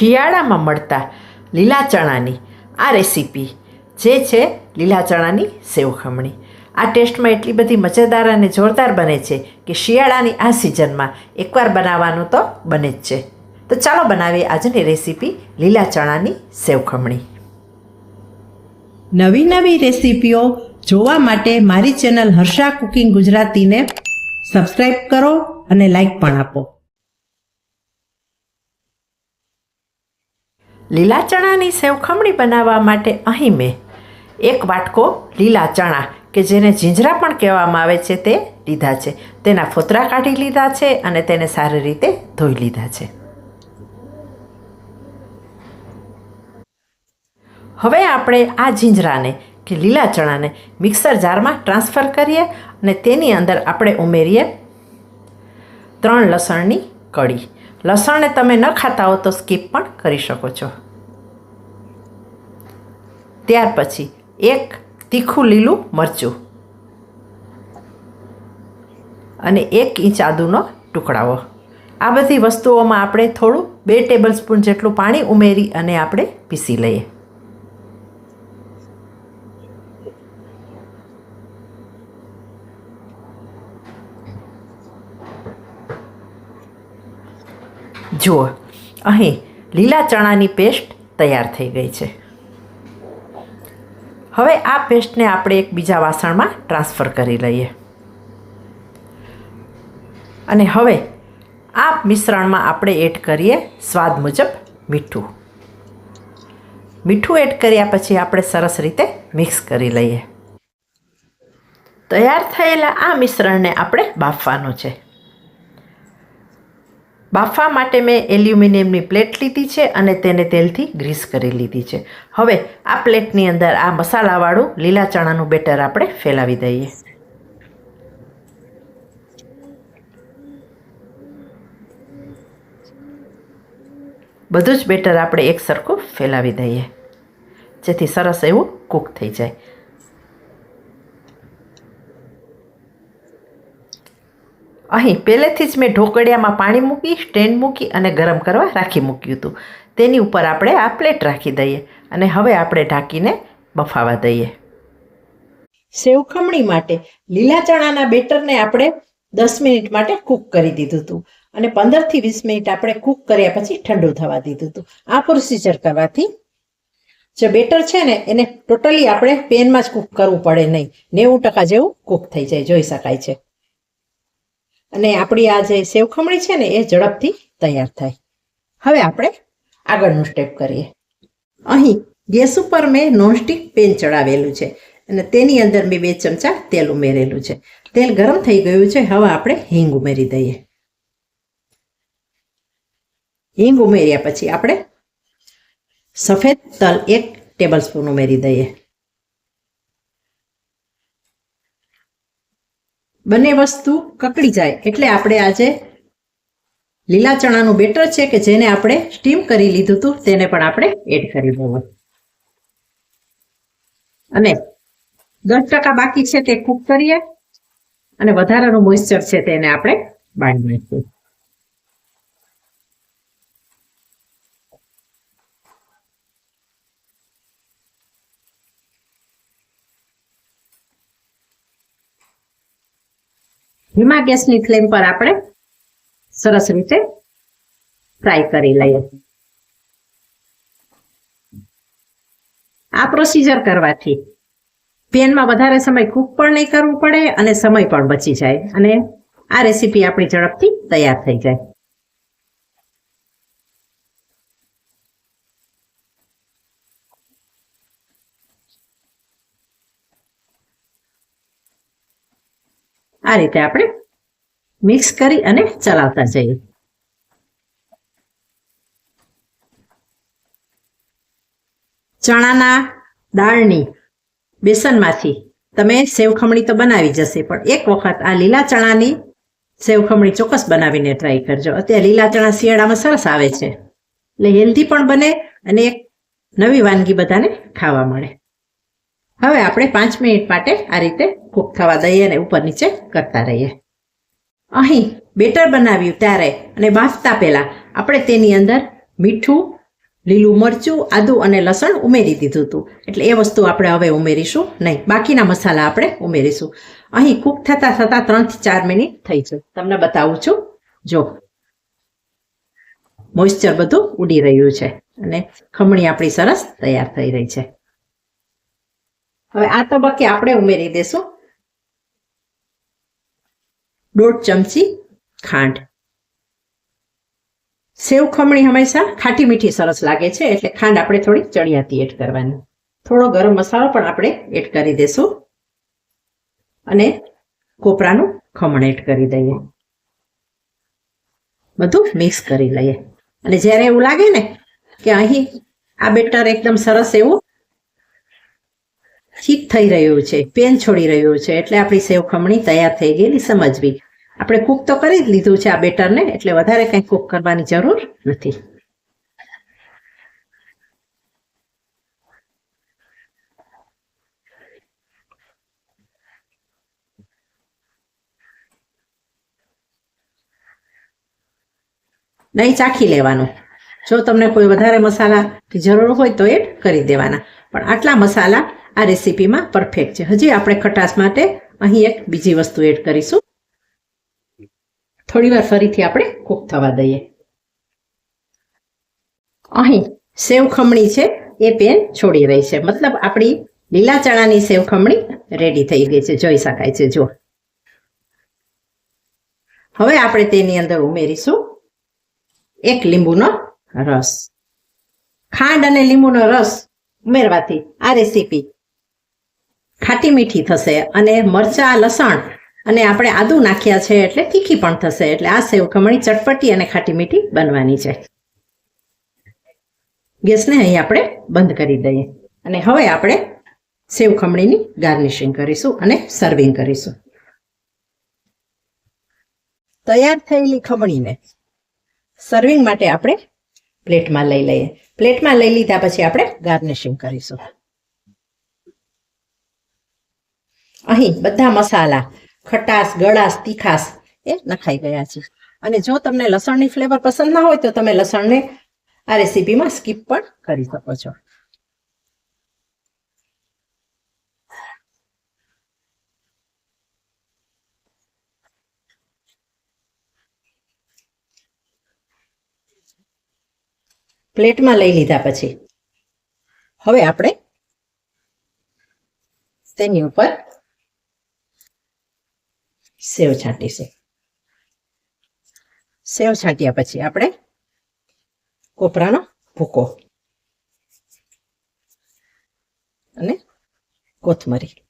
શિયાળામાં મળતા લીલા ચણાની આ રેસીપી, જે છે લીલા ચણાની સેવ ખમણી આ ટેસ્ટમાં એટલી બધી મજેદાર અને જોરદાર બને છે કે શિયાળાની આ સિઝનમાં એકવાર બનાવવાનું તો બને જ છે. તો ચાલો બનાવીએ આજની રેસીપી લીલા ચણાની સેવ ખમણી નવી નવી રેસીપીઓ જોવા માટે મારી ચેનલ હર્ષા કુકિંગ ગુજરાતીને સબસ્ક્રાઈબ કરો અને લાઈક પણ આપો. લીલા ચણાની સેવ ખમણી બનાવવા માટે અહીં મેં એક વાટકો લીલા ચણા, કે જેને જીંજરા પણ કહેવામાં આવે છે તે લીધા છે. તેના ફોતરા કાઢી લીધા છે અને તેને સારી રીતે ધોઈ લીધા છે. હવે આપણે આ જીંજરાને, કે લીલા ચણાને મિક્સર જારમાં ટ્રાન્સફર કરીએ અને તેની અંદર આપણે ઉમેરીએ ત્રણ લસણની કળી. લસણને તમે ન ખાતા હો તો સ્કીપ પણ કરી શકો છો. ત્યાર પછી એક તીખું લીલું મરચું અને એક ઇંચ આદુનો ટુકડાઓ. આ બધી વસ્તુઓમાં આપણે થોડું બે ટેબલ સ્પૂન જેટલું પાણી ઉમેરી અને આપણે પીસી લઈએ. જુઓ. અહીં લીલા ચણાની પેસ્ટ તૈયાર થઈ ગઈ છે. હવે આ પેસ્ટને આપણે એક બીજા વાસણમાં ટ્રાન્સફર કરી લઈએ. અને હવે આ મિશ્રણમાં આપણે એડ કરીએ સ્વાદ મુજબ મીઠું. મીઠું એડ કર્યા પછી આપણે સરસ રીતે મિક્સ કરી લઈએ. તૈયાર થયેલા આ મિશ્રણને આપણે બાફવાનું છે. બાફવા માટે મેં એલ્યુમિનિયમની પ્લેટ લીધી છે અને તેને તેલથી ગ્રીસ કરી લીધી છે. હવે આ પ્લેટની અંદર આ મસાલાવાળું લીલા ચણાનું બેટર આપણે ફેલાવી દઈએ. બધું જ બેટર આપણે એક સરખું ફેલાવી દઈએ. જેથી સરસ એવું કૂક થઈ જાય. અહીં પહેલેથી જ મેં ઢોકળિયામાં પાણી મૂકી, સ્ટેન્ડ મૂકી અને ગરમ કરવા રાખી મૂક્યું હતું. તેની ઉપર આપણે આ પ્લેટ રાખી દઈએ અને હવે આપણે ઢાંકીને બફાવા દઈએ. સેવ ખમણી માટે લીલા ચણાના બેટરને આપણે દસ મિનિટ માટે કૂક કરી દીધું હતું અને પંદરથી વીસ મિનિટ આપણે કૂક કર્યા પછી ઠંડુ થવા દીધું હતું. આ પ્રોસિજર કરવાથી જે બેટર છે ને, એને ટોટલી આપણે પેનમાં જ કૂક કરવું પડે નહીં. નેવું ટકા જેવું કૂક થઈ જાય, જોઈ શકાય છે. અને આપણી આ જે સેવ ખમણી છે ને, એ ઝડપથી તૈયાર થાય. હવે આપણે આગળનું સ્ટેપ કરીએ. અહીં ગેસ ઉપર મેં નોનસ્ટિક પેન ચડાવેલું છે અને તેની અંદર મેં બે ચમચા તેલ ઉમેરેલું છે. તેલ ગરમ થઈ ગયું છે, હવે આપણે હિંગ ઉમેરી દઈએ. હિંગ ઉમેર્યા પછી આપણે સફેદ તલ એક ટેબલ સ્પૂન ઉમેરી દઈએ. બંને વસ્તુ કકડી જાય એટલે આપણે આજે લીલા ચણાનું બેટર છે કે જેને આપણે સ્ટીમ કરી લીધું હતું તેને પણ આપણે એડ કરી દઈએ અને દસ ટકા બાકી છે તે કૂક કરીએ અને વધારાનું મોઇશ્ચર છે તેને આપણે બાળી નાખીએ. ધીમા ગેસની ફ્લેમ પર આપણે સરસ રીતે ફ્રાય કરી લઈએ. આ પ્રોસીજર કરવાથી પેનમાં વધારે સમય કૂક પણ નહીં કરવું પડે અને સમય પણ બચી જાય અને આ રેસીપી આપણી ઝડપથી તૈયાર થઈ જાય. આ રીતે આપણે મિક્સ કરી અને ચલાવતા જઈએ. ચણાના દાળની બેસનમાંથી તમે સેવ ખમણી તો બનાવી જશે, પણ એક વખત આ લીલા ચણાની સેવ ખમણી ચોક્કસ બનાવીને ટ્રાય કરજો. અત્યારે લીલા ચણા શિયાળામાં સરસ આવે છે. એટલે હેલ્ધી પણ બને અને એક નવી વાનગી બધાને ખાવા મળે. હવે આપણે પાંચ મિનિટ માટે આ રીતે કૂક થવા દઈએ અને ઉપર નીચે કરતા રહીએ. અહીં બેટર બનાવ્યું ત્યારે અને બાફતા પહેલાં આપણે તેની અંદર મીઠું, લીલું મરચું, આદું અને લસણ ઉમેરી દીધું હતું. એટલે એ વસ્તુ આપણે હવે ઉમેરીશું નહીં. બાકીના મસાલા આપણે ઉમેરીશું. અહીં કૂક થતાં થતાં ત્રણથી ચાર મિનિટ થઈ છે. તમને બતાવું છું. જો મોઇશ્ચર બધું ઉડી રહ્યું છે અને ખમણી આપણી સરસ તૈયાર થઈ રહી છે. હવે આ તબક્કે આપણે ઉમેરી દેશું. દોઢ ચમચી ખાંડ. સેવ ખમણી હંમેશા ખાટી મીઠી સરસ લાગે છે, એટલે ખાંડ આપણે થોડી ચણિયાતી એડ કરવાની. થોડો ગરમ મસાલો પણ આપણે એડ કરી દેશું. અને કોપરાનું ખમણ એડ કરી દઈએ. બધું મિક્સ કરી લઈએ. અને જ્યારે એવું લાગે ને કે અહીં આ બેટર એકદમ સરસ એવું ઠીક થઈ રહ્યું છે, પેન છોડી રહ્યું છે, એટલે આપણી સેવ તૈયાર થઈ ગયેલી, સમજવી. આપણે કૂક તો કરી જ લીધું છે આ બેટરને, એટલે વધારે કંઈ કૂક કરવાની જરૂર નથી. નહીં ચાખી લેવાનું. જો તમને કોઈ વધારે મસાલા જરૂર હોય તો એડ કરી દેવાના. પણ આટલા મસાલા આ રેસીપીમાં પરફેક્ટ છે. હજી આપણે ખટાશ માટે અહીં એક બીજી વસ્તુ એડ કરીશું. થોડી વાર ફરીથી આપણે કૂક થવા દઈએ. અહીં સેવ ખમણી છે, એ પેન છોડી રહી છે. મતલબ આપણી લીલા ચણાની સેવ ખમણી રેડી થઈ ગઈ છે. જોઈ શકાય છે. જો હવે આપણે તેની અંદર ઉમેરીશું એક લીંબુનો રસ. ખાંડ અને લીંબુનો રસ ઉમેરવાથી આ રેસીપી ખાટી મીઠી થશે અને મરચા, લસણ અને આપણે આદુ નાખ્યા છે એટલે તીખી પણ થશે. એટલે આ સેવ ખમણી ચટપટી અને ખાટી મીઠી બનવાની છે. ગેસને અહીં આપણે બંધ કરી દઈએ. અને હવે આપણે સેવ ખમણીની ગાર્નિશિંગ કરીશું અને સર્વિંગ કરીશું. તૈયાર થયેલી ખમણીને સર્વિંગ માટે આપણે પ્લેટમાં લઈ લઈએ. પ્લેટમાં લઈ લીધા પછી આપણે ગાર્નિશિંગ કરીશું. અહીં બધા મસાલા, ખટાશ, ગળાશ, તીખાશ એ નખાઈ ગયા છે. અને જો તમને લસણની ફ્લેવર પસંદ ના હોય તો તમે લસણને આ રેસીપીમાં સ્કીપ પણ કરી શકો છો. પ્લેટમાં લઈ લીધા પછી. હવે આપણે તેની ઉપર સેવ છાંટીશું. સેવ છાંટ્યા પછી આપણે કોપરાનો ભૂકો અને કોથમરી.